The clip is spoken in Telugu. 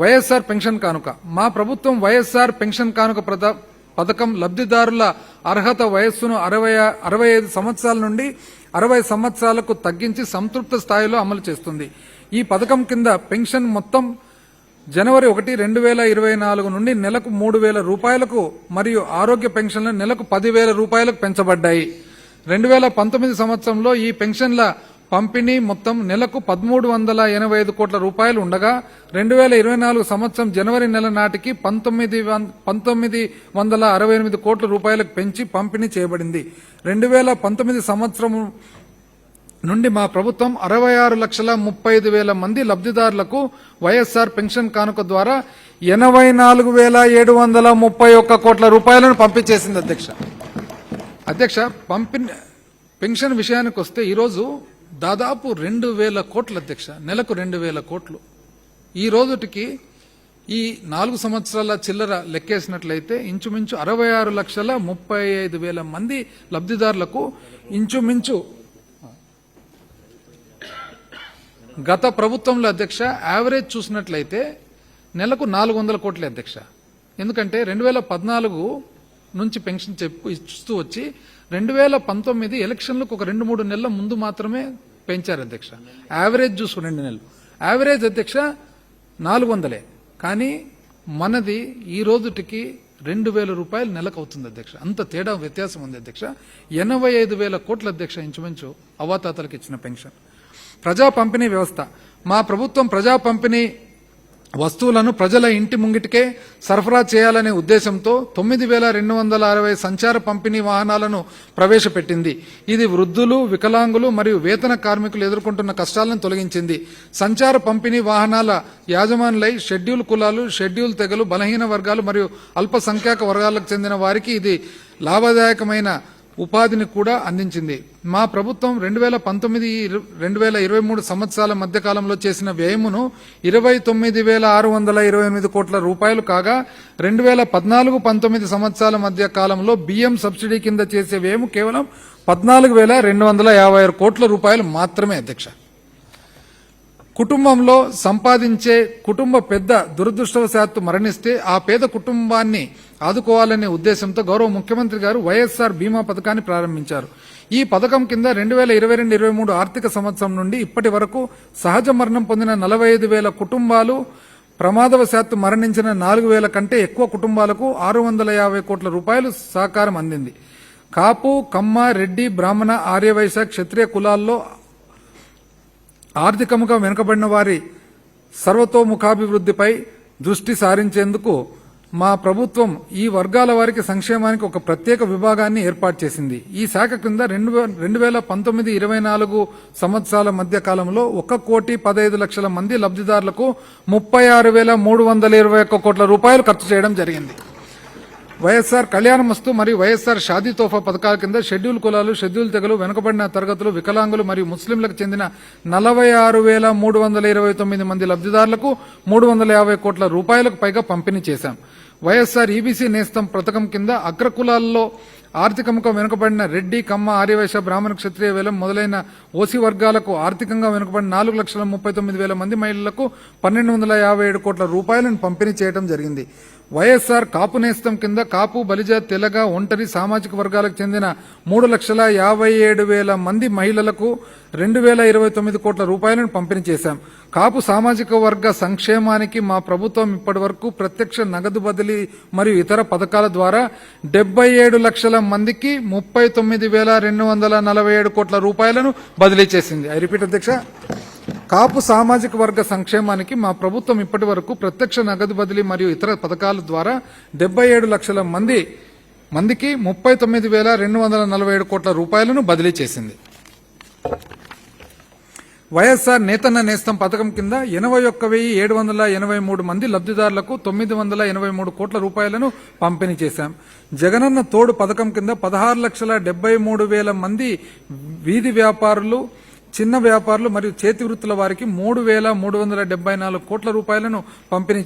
వైఎస్ఆర్ పెన్షన్ కానుక. మా ప్రభుత్వం వైఎస్ఆర్ పెన్షన్ కానుక పథకం లబ్ధిదారుల అర్హత వయస్సును అరవై అరవై ఐదు సంవత్సరాల నుండి అరవై సంవత్సరాలకు తగ్గించి సంతృప్త స్థాయిలో అమలు చేస్తుంది. ఈ పథకం కింద పెన్షన్ మొత్తం జనవరి ఒకటి రెండు వేల ఇరవై నాలుగు నుండి నెలకు మూడు వేల రూపాయలకు మరియు ఆరోగ్య పెన్షన్లు నెలకు పదివేల రూపాయలకు పెంచబడ్డాయి. రెండు వేల పంతొమ్మిది సంవత్సరంలో ఈ పెన్షన్ల పంపిణీ మొత్తం నెలకు పదమూడు వందల ఎనభై ఐదు కోట్ల రూపాయలు ఉండగా రెండు వేల ఇరవై నాలుగు సంవత్సరం జనవరి నెల నాటికి పంతొమ్మిది వం- పంతొమ్మిది వందల అరవై ఎనిమిది కోట్ల రూపాయలకు పెంచి పంపిణీ చేయబడింది. రెండు వేల పంతొమ్మిది సంవత్సరం నుండి మా ప్రభుత్వం అరవై ఆరు లక్షల ముప్పై ఐదు వేల మంది లబ్ధిదారులకు వైఎస్ఆర్ పెన్షన్ కానుక ద్వారా ఎనభై నాలుగు వేల ఏడు వందల ముప్పై ఒక్క కోట్ల రూపాయలను పంపించేసింది అధ్యక్ష. అధ్యక్ష పంపిణీ పెన్షన్ విషయానికి వస్తే ఈరోజు దాదాపు రెండు వేల కోట్ల అధ్యక్ష నెలకు రెండు వేల కోట్లు. ఈ రోజుటికి ఈ నాలుగు సంవత్సరాల చిల్లర లెక్కేసినట్లయితే ఇంచుమించు అరవై ఆరు లక్షల ముప్పై ఐదు వేల మంది లబ్ధిదారులకు ఇంచుమించు గత ప్రభుత్వంలో అధ్యక్ష యావరేజ్ చూసినట్లయితే నెలకు నాలుగు వందల కోట్లే అధ్యక్ష. ఎందుకంటే రెండు వేల పద్నాలుగు నుంచి పెన్షన్ చెప్పు ఇస్తూ వచ్చి రెండు వేల పంతొమ్మిది ఎలక్షన్లకు ఒక రెండు మూడు నెలల ముందు మాత్రమే పెంచారు అధ్యక్ష. యావరేజ్ చూసుకుని రెండు నెలలు. యావరేజ్ అధ్యక్ష నాలుగు వందలే. కానీ మనది ఈ రోజుటికి రెండు వేల రూపాయలు నెలకు అవుతుంది అధ్యక్ష. అంత తేడా వ్యత్యాసం ఉంది అధ్యక్ష. ఎనభై ఐదు వేల కోట్ల అధ్యక్ష ఇంచుమించు అవాతాతలకు ఇచ్చిన పెన్షన్. ప్రజా పంపిణీ వ్యవస్థ. మా ప్రభుత్వం ప్రజా పంపిణీ వస్తువులను ప్రజల ఇంటి ముంగిటికే సరఫరా చేయాలనే ఉద్దేశంతో తొమ్మిది వేల రెండు వందల అరవై సంచార పంపిణీ వాహనాలను ప్రవేశపెట్టింది. ఇది వృద్ధులు వికలాంగులు మరియు వేతన కార్మికులు ఎదుర్కొంటున్న కష్టాలను తొలగించింది. సంచార పంపిణీ వాహనాల యాజమానులై షెడ్యూల్ కులాలు షెడ్యూల్ తెగలు బలహీన వర్గాలు మరియు అల్పసంఖ్యాక వర్గాలకు చెందిన వారికి ఇది లాభదాయకమైన ఉపాధిని కూడా అందించింది. మా ప్రభుత్వం రెండు వేల పంతొమ్మిది రెండు వేల ఇరవై మూడు సంవత్సరాల మధ్య కాలంలో చేసిన వ్యయమును ఇరవై తొమ్మిది వేల ఆరు వందల ఇరవై ఎనిమిది కోట్ల రూపాయలు కాగా రెండు వేల పద్నాలుగు పంతొమ్మిది సంవత్సరాల మధ్య కాలంలో బియ్యం సబ్సిడీ కింద చేసే వ్యయము కేవలం పద్నాలుగు వేల రెండు వందల యాభై ఆరు కోట్ల రూపాయలు మాత్రమే అధ్యక్ష. కుటుంబంలో సంపాదించే కుటుంబ పెద్ద దురదృష్టవశాత్తు మరణిస్తే ఆ పేద కుటుంబాన్ని ఆదుకోవాలనే ఉద్దేశంతో గౌరవ ముఖ్యమంత్రి గారు వైఎస్ఆర్ బీమా పథకాన్ని ప్రారంభించారు. ఈ పథకం కింద రెండు వేల ఇరవై రెండు ఇరవై మూడు ఆర్థిక సంవత్సరం నుండి ఇప్పటి వరకు సహజ మరణం పొందిన నలభై ఐదు వేల కుటుంబాలు ప్రమాదవశాత్తు మరణించిన నాలుగు వేల కంటే ఎక్కువ కుటుంబాలకు ఆరు వందల యాభై కోట్ల రూపాయలు సహకారం అందింది. కాపు కమ్మ రెడ్డి బ్రాహ్మణ ఆర్యవైశ్య క్షత్రియ కులాల్లో ఆర్థికముగా వెనుకబడిన వారి సర్వతోముఖాభివృద్ధిపై దృష్టి సారించేందుకు మా ప్రభుత్వం ఈ వర్గాల వారికి సంక్షేమానికి ఒక ప్రత్యేక విభాగాన్ని ఏర్పాటు చేసింది. ఈ శాఖ కింద రెండు వే- రెండు వేల పంతొమ్మిది ఇరవై నాలుగు సంవత్సరాల మధ్య కాలంలో ఒక కోటి పదహైదు లక్షల మంది లబ్ధిదారులకు ముప్పై ఆరు వేల మూడు వందల ఇరవై ఒక్క కోట్ల రూపాయలు ఖర్చు చేయడం జరిగింది. వైఎస్ఆర్ కళ్యాణమస్తు మరియు వైఎస్ఆర్ షాదీ తోఫా పథకాల కింద షెడ్యూల్ కులాలు షెడ్యూల్ తెగలు వెనుకబడిన తరగతులు వికలాంగులు మరియు ముస్లింలకు చెందిన నలభై ఆరు వేల మూడు వందల ఇరవై తొమ్మిది మంది లబ్ధిదారులకు మూడు వందల యాభై కోట్ల రూపాయలకు పైగా పంపిణీ చేశాం. వైఎస్ఆర్ ఈబీసీ నేస్తం పథకం కింద అగ్ర కులాల్లో ఆర్థికంగా వెనుకబడిన రెడ్డి కమ్మ ఆర్యవైశ్య బ్రాహ్మణ క్షత్రియ వేలం మొదలైన ఓసీ వర్గాలకు ఆర్థికంగా వెనుకబడిన నాలుగు లక్షల ముప్పై తొమ్మిది వేల మంది మహిళలకు పన్నెండు వందల యాభై ఏడు కోట్ల రూపాయలను పంపిణీ చేయడం జరిగింది. వైఎస్ఆర్ కాపు నేస్తం కింద కాపు బలిజ తెలగ ఒంటరి సామాజిక వర్గాలకు చెందిన మూడు లక్షల యాభై ఏడు వేల మంది మహిళలకు రెండు వేల ఇరవై తొమ్మిది కోట్ల రూపాయలను పంపిణీ చేశాం. కాపు సామాజిక వర్గ సంక్షేమానికి మా ప్రభుత్వం ఇప్పటి వరకు ప్రత్యక్ష నగదు బదిలీ మరియు ఇతర పథకాల ద్వారా డెబ్బై ఏడు లక్షల మందికి ముప్పై తొమ్మిది వేల రెండు వందల నలభై ఏడు కోట్ల రూపాయలను బదిలీ చేసింది. ఐ రిపీట్ అధ్యక్ష. కాపు సామాజిక వర్గ సంక్షేమానికి మా ప్రభుత్వం ఇప్పటి వరకు ప్రత్యక్ష నగదు బదిలీ మరియు ఇతర పథకాల ద్వారా డెబ్బై ఏడు లక్షల మంది మందికి ముప్పై తొమ్మిది వేల రెండు వందల నలభై ఏడు కోట్ల రూపాయలను బదిలీ చేసింది. వైఎస్ఆర్ నేతన్న నేస్తం పథకం కింద ఎనభై ఒక్క వెయ్యి ఏడు వందల ఎనభై మూడు మంది లబ్ధిదారులకు తొమ్మిది వందల ఎనభై మూడు కోట్ల రూపాయలను పంపిణీ చేశాం. జగనన్న తోడు పథకం కింద పదహారు లక్షల డెబ్బై మూడు వేల మంది వీధి వ్యాపారులు చిన్న వ్యాపారులు మరియు చేతి వృత్తుల వారికి మూడు వేల మూడు వందల డెబ్బై నాలుగు కోట్ల రూపాయలను పంపిణీ